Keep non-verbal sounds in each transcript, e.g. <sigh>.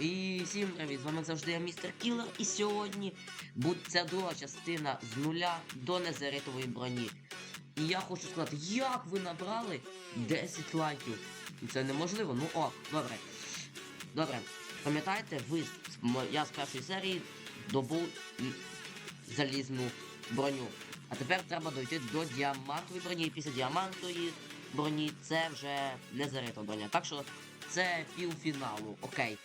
І всім привіт, з вами завжди я містер Кілер, і сьогодні буде ця друга частина з нуля до незеритової броні. І я хочу сказати, як ви набрали 10 лайків? Це неможливо. Ну о, добре. Добре. Пам'ятаєте, ви я з першої серії добув залізну броню. А тепер треба дойти до діамантової броні. І після діамантової броні це вже незеритова броня. Так що це півфіналу. Окей.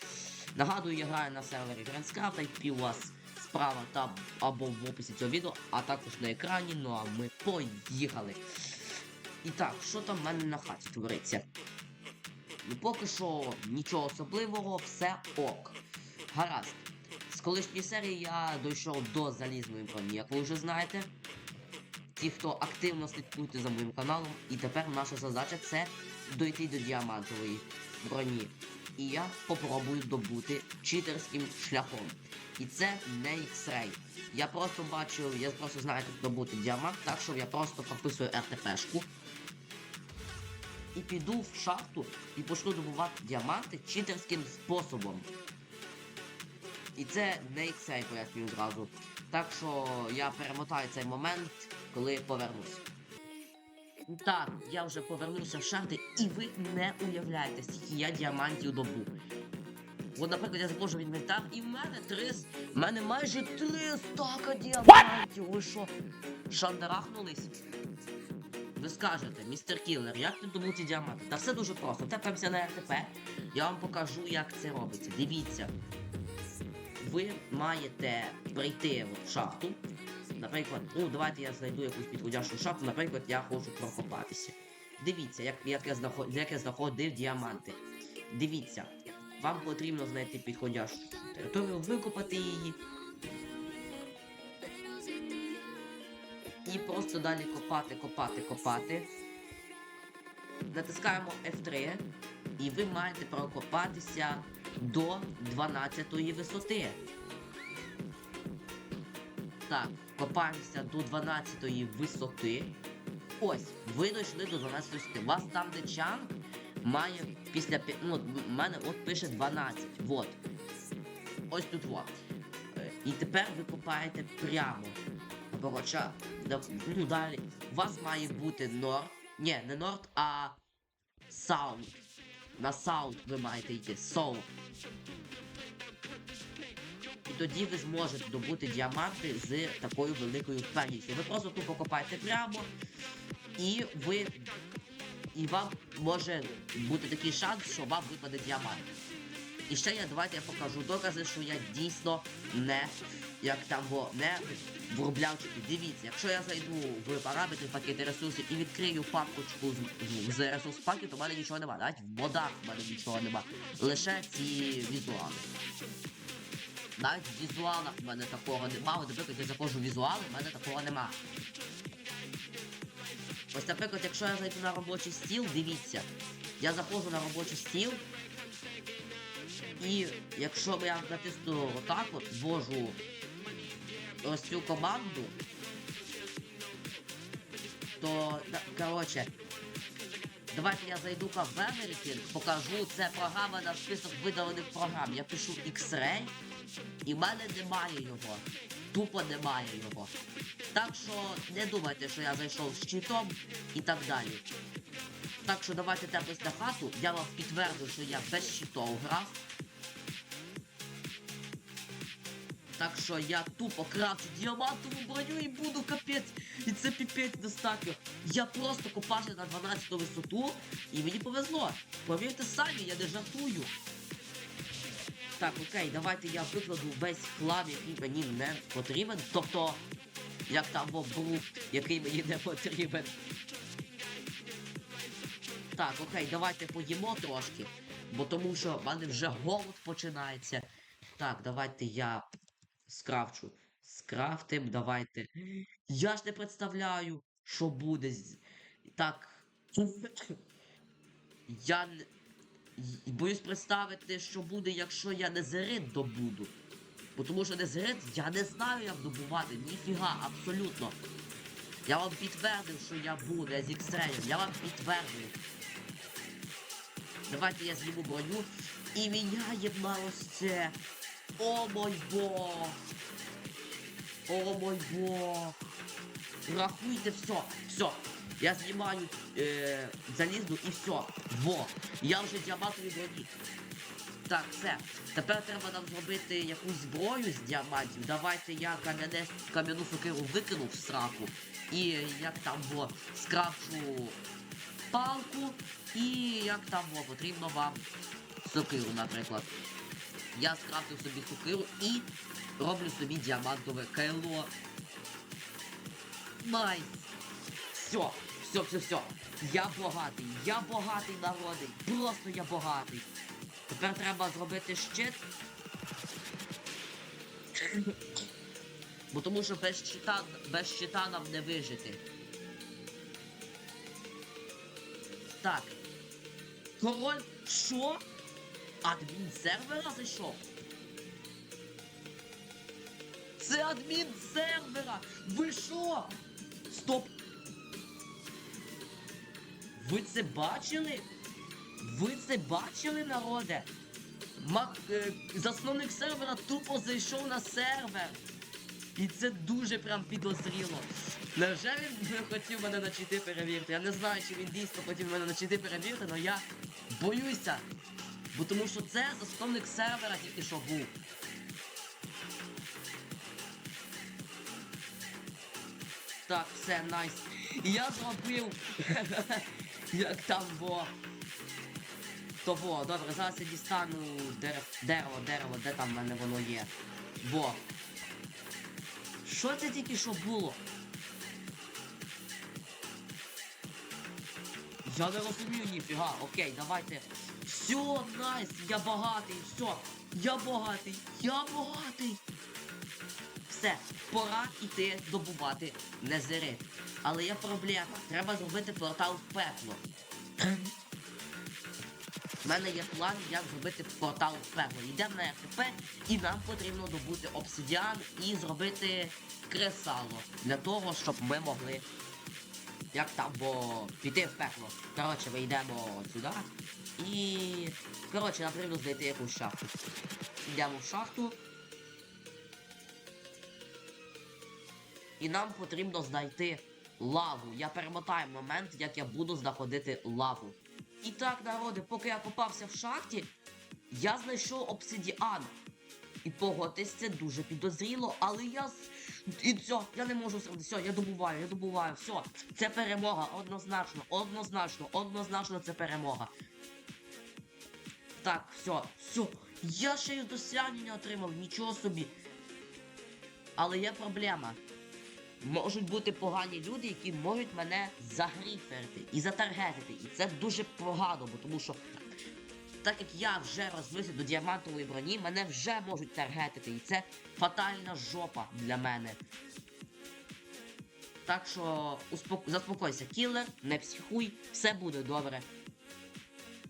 Нагадую, я граю на сервері Грандскрафта, який у вас справа та або в описі цього відео, а також на екрані. Ну а ми поїхали. І так, що там в мене на хаті твориться? Ну поки що нічого особливого, все ок. Гаразд. З колишньої серії я дійшов до залізної броні, як ви вже знаєте. Ті, хто активно слідкуєте за моїм каналом, і тепер наша задача це дойти до діамантової броні. І я попробую добути читерським шляхом. І це не X-Ray. Я просто бачу, я просто знаю, як добути діамант, так що я просто прописую РТПшку. І піду в шахту і почну добувати діаманти читерським способом. І це не X-Ray, пояснюю зразу. Так що я перемотаю цей момент, коли повернусь. Так, я вже повернувся в шахти, і ви не уявляєте, скільки я діамантів добув. От, наприклад, я заходжу в інвентар, і в мене три... В мене майже три стака діамантів. Ви що? Шандарахнулись? Ви скажете, містер Кіллер, як ти добув ці діаманти? Та все дуже просто. Тепемося на РТП. Я вам покажу, як це робиться. Дивіться. Ви маєте прийти в шахту. Наприклад, ну давайте я знайду якусь підходящу шахту, наприклад, я хочу прокопатися. Дивіться, як, як, я, знаход... як я знаходив діаманти. Дивіться, вам потрібно знайти підходящу територію, викопати її. І просто далі копати, копати, копати. Натискаємо F3, і ви маєте прокопатися до 12 висоти. Так, копаємося до 12-ї висоти. Ось, ви дійшли до 12 висоти. У вас там, де чанг, має після пі- ну, в мене от пише 12. Вот. Ось тут вот. Е, І тепер ви копаєте прямо. Коротше, ну далі. У вас має бути норд. Ні, не норд, а саунд. На саунд ви маєте йти. Соу. І тоді ви зможете добути діаманти з такою великою впевненістю. Ви просто тупо копаєте прямо, і ви. І вам може бути такий шанс, що вам випаде діамант. І ще я давайте я покажу докази, що я дійсно не як там во не вробляв Дивіться, якщо я зайду в параметри пакети ресурсів і відкрию папочку з, з ресурс пакету, то в мене нічого немає. Навіть в модах в мене нічого немає. Лише ці візуали. Навіть в візуалах в мене такого немає. От, Наприклад, я заходжу в візуали, в мене такого нема. Ось, наприклад, якщо я зайду на робочий стіл, дивіться. Я заходжу на робочий стіл. І якщо я натисну отак от, ввожу ось цю команду, то, коротше, давайте я зайду в Everything, покажу, це програма на список видалених програм. Я пишу X-Ray, і в мене немає його. Тупо немає його. Так що не думайте, що я зайшов з читом і так далі. Так що давайте тепись на хату, я вам підтверджую, що я без щитов грав. Так що я тупо крафчу діамантову броню і буду капець. І це піпець достатньо. Я просто копався на 12 висоту і мені повезло. Повірте самі, я не жартую. Так, окей, давайте я викладу весь хлам, який мені не потрібен. Тобто, як там брук, який мені не потрібен. Так, окей, давайте поїмо трошки. Бо тому що в мене вже голод починається. Так, давайте я скрафчу. Скрафтим, давайте. Я ж не представляю, що буде. Так. Я Боюсь представити, що буде, якщо я незерит добуду. Бо тому що незерит я не знаю, як добувати. Ніфіга, абсолютно. Я вам підтвердив, що я буду я з X-Ray. Я вам підтвердив. Давайте я зніму броню. І міняємо на це. О мой бог! О мой бог! Рахуйте все, все. Я знімаю е, залізну і все. Во. Я вже діамантові броні. Так, все. Тепер треба нам зробити якусь зброю з діамантів. Давайте я кам'яне кам'яну сокиру викину в сраку. І як там бо скрафчу палку. І як там бо потрібно вам сокиру, наприклад. Я скрафтив собі сокиру і роблю собі діамантове кайло. Найс! Все, все, все, все. Я богатий, я богатий народий. Просто я богатий. Тепер треба зробити щит. Бо тому що без щита, без щита нам не вижити. Так. Король, що? Адмін сервера зайшов? Це адмін сервера! Ви що? Стоп! Ви це бачили? Ви це бачили, народе? Мак... е, засновник сервера тупо зайшов на сервер. І це дуже прям підозріло. Невже він хотів мене на чити перевірити? Я не знаю, чи він дійсно хотів мене на чити перевірити, але я боюся. Бо тому що це засновник сервера тільки що був. Так, все, найс. Я зробив. <laughs> Як там бо. Того, добре, зараз я дістану дерев, дерево, дерево, де там в мене воно є. Во. Що це тільки що було? Я не розумію ніфіга. Окей, давайте. Все, найс, я багатий, все. Я багатий, я багатий. Все, пора йти добувати незерит. Але є проблема. Треба зробити портал в пекло. У мене є план, як зробити портал в пекло. Йдемо на РТП і нам потрібно добути обсидіан і зробити кресало. Для того, щоб ми могли. Як там, бо піти в пекло. Коротше, ми йдемо сюди. І. Коротше, потрібно знайти якусь шахту. Йдемо в шахту. І нам потрібно знайти лаву. Я перемотаю момент, як я буду знаходити лаву. І так, народи, поки я копався в шахті, я знайшов обсидіан. І погодьтесь, це дуже підозріло, але я. І все, я не можу. Все, я добуваю, я добуваю, все. Це перемога, однозначно, однозначно, однозначно це перемога. Так, все, все. Я ще й досягнення отримав, нічого собі. Але є проблема. Можуть бути погані люди, які можуть мене загріферити і затаргетити. І це дуже погано, бо тому що так як я вже розвився до діамантової броні, мене вже можуть таргетити. І це фатальна жопа для мене. Так що успок... заспокойся, кілер, не психуй, все буде добре.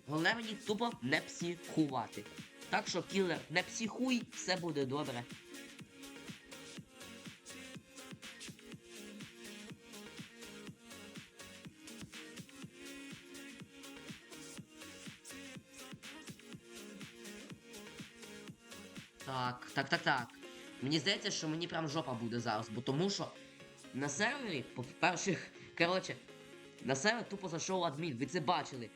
Головне мені тупо не психувати. Так що, кілер, не психуй, все буде добре. Так. Мені здається, що мені прям жопа буде зараз, бо тому що на сервері, по-перше, <laughs> коротше, на сервер тупо зайшов адмін, ви це бачили.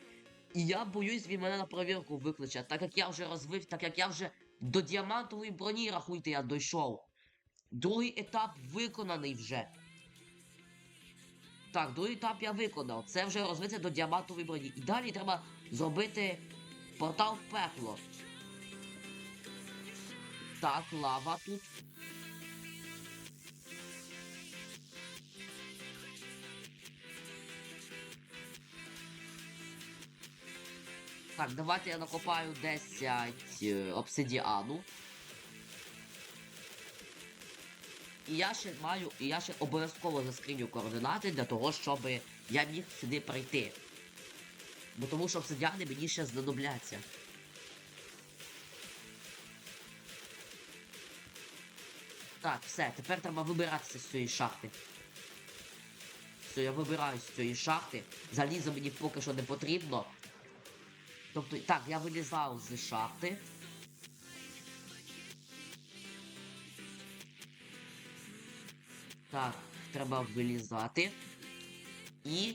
І я боюсь, він мене на провірку викличе, так як я вже розвив, так як я вже до діамантової броні, рахуйте, я дійшов. Другий етап виконаний вже. Так, другий етап я виконав. Це вже розвиться до діамантової броні. І далі треба зробити портал в пекло. Так, лава тут. Так, давайте я накопаю 10 е, обсидіану. І я ще маю, і я ще обов'язково заскріню координати для того, щоб я міг сюди прийти. Бо тому що обсидіани мені ще знадобляться. Так, все, тепер треба вибиратися з цієї шахти. Все, я вибираюсь з цієї шахти. Залізо мені поки що не потрібно. Тобто, так, я вилізав з шахти. Так, треба вилізати. І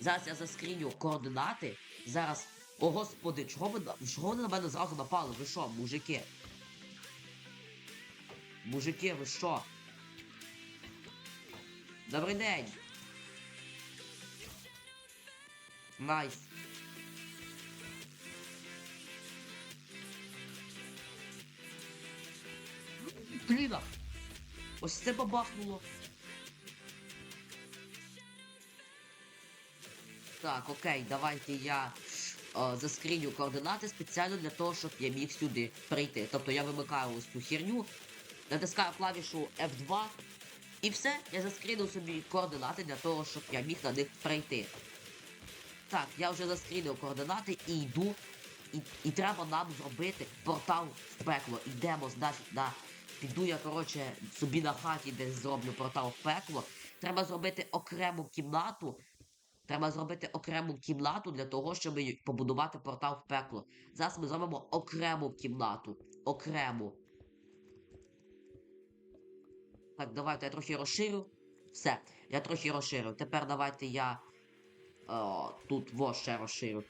зараз я заскріню координати. Зараз. О, господи, чого ви, чого ви на мене зразу напали? Ви що, мужики? Мужики, ви що? Добрий день! Найс. Бліна! Ось це бабахнуло. Так, окей, давайте я е, заскріню координати спеціально для того, щоб я міг сюди прийти. Тобто я вимикаю ось цю херню, натискаю клавішу F2 і все, я заскрінив собі координати для того, щоб я міг на них прийти. Так, я вже заскрінив координати і йду. І, і треба нам зробити портал в пекло. Йдемо, значить, на. Піду я, коротше, собі на хаті десь зроблю портал в пекло. Треба зробити окрему кімнату. Треба зробити окрему кімнату для того, щоб побудувати портал в пекло. Зараз ми зробимо окрему кімнату. Окрему. Так, давайте я трохи розширю. Все, я трохи розширив. Тепер давайте я. О, тут во ще розширю.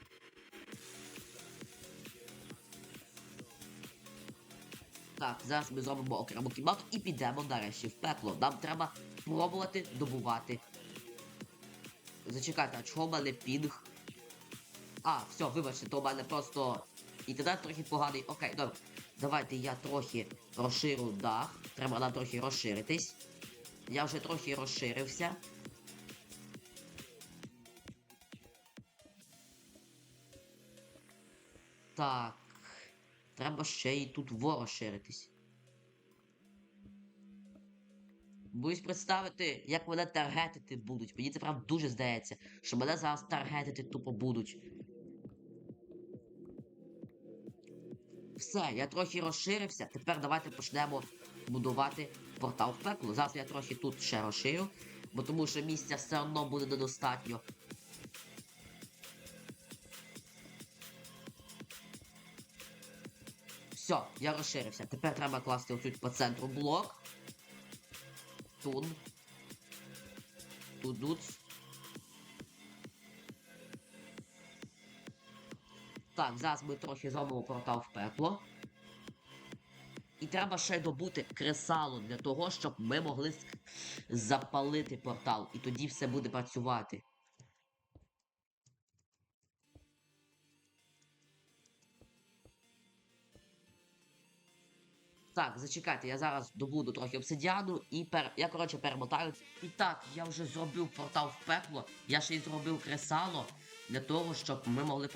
Так, зараз ми зробимо окрему кімнату і підемо нарешті в пекло. Нам треба пробувати добувати. Зачекайте, а чого в мене пінг? А, все, вибачте, то в мене просто інтернет трохи поганий. Окей, добре. Давайте я трохи розширю дах. Треба нам трохи розширитись. Я вже трохи розширився. Так. Треба ще й тут во розширитись. Боюсь представити, як мене таргетити будуть. Мені це прям дуже здається, що мене зараз таргетити тупо будуть. Все, я трохи розширився. Тепер давайте почнемо будувати портал в пекло. Зараз я трохи тут ще розширю, бо тому що місця все одно буде недостатньо. Все, я розширився. Тепер треба класти отут по центру блок. Тун. Тудуц. Так, зараз ми трохи зробимо портал в пекло. І треба ще добути кресало для того, щоб ми могли запалити портал. І тоді все буде працювати. Так, зачекайте, я зараз добуду трохи обсидіану і пер... я, коротше, перемотаю. І так, я вже зробив портал в пекло. Я ще й зробив кресало для того, щоб ми могли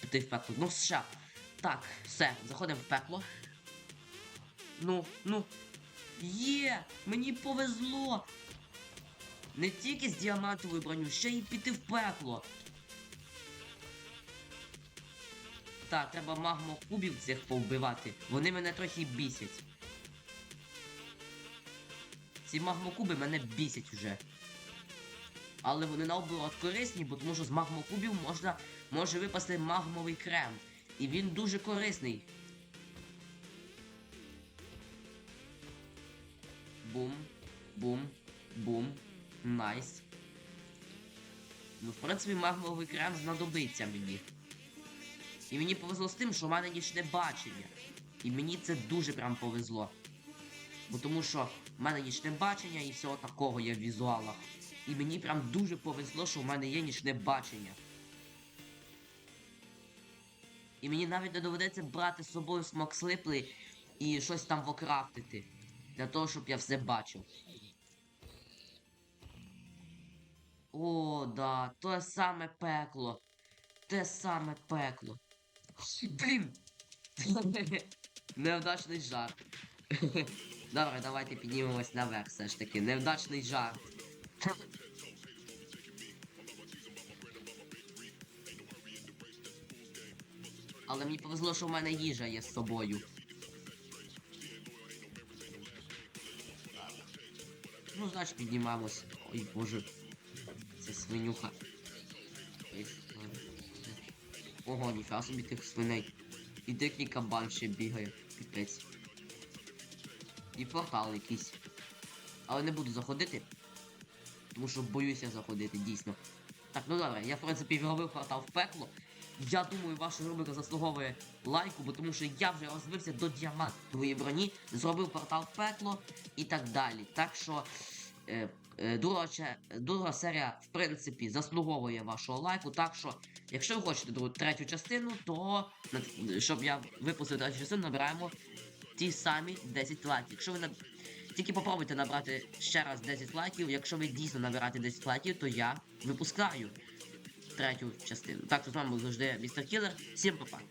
піти в пекло. Ну, ще. Так, все, заходимо в пекло. Ну, ну. Є! Мені повезло! Не тільки з діамантовою броню, ще й піти в пекло. Так, треба магмокубів цих повбивати. Вони мене трохи бісять. Ці магмокуби мене бісять вже. Але вони наоборот корисні, бо тому що з магмокубів можна може випасти магмовий крем. І він дуже корисний. Бум, бум, бум. Найс. Ну, в принципі, магмовий крем знадобиться мені. І мені повезло з тим, що в мене нічне бачення. І мені це дуже прям повезло. Бо тому що в мене нічне бачення і всього такого є в візуалах. І мені прям дуже повезло, що в мене є нічне бачення. І мені навіть не доведеться брати з собою смокслипли і щось там вокрафтити. Для того, щоб я все бачив. О, да, те саме пекло. Те саме пекло. Блін! <laughs> Невдачний жарт. <laughs> Добре, давайте піднімемось наверх все ж таки. Невдачний жарт. Але мені повезло, що в мене їжа є з собою. Ну, значить, піднімаємось. Ой, боже. Це свинюха. Ого, ніфіга собі тих свиней. І дикий кабан ще бігає. Піпець. І портал якийсь. Але не буду заходити. Тому що боюся заходити, дійсно. Так, ну добре, я в принципі зробив портал в пекло. Я думаю, ваша рубрика заслуговує лайку, бо тому що я вже розвився до діамантової броні, зробив портал в пекло і так далі. Так що е, е, друга, друга серія, в принципі, заслуговує вашого лайку. Так що, якщо ви хочете другу третю частину, то щоб я випустив третю частину, набираємо ті самі 10 лайків. Якщо ви. Тільки попробуйте набрати ще раз 10 лайків, якщо ви дійсно набираєте 10 лайків, то я випускаю третю частину. Так, що з вами завжди містер Кілер. Всім па-па.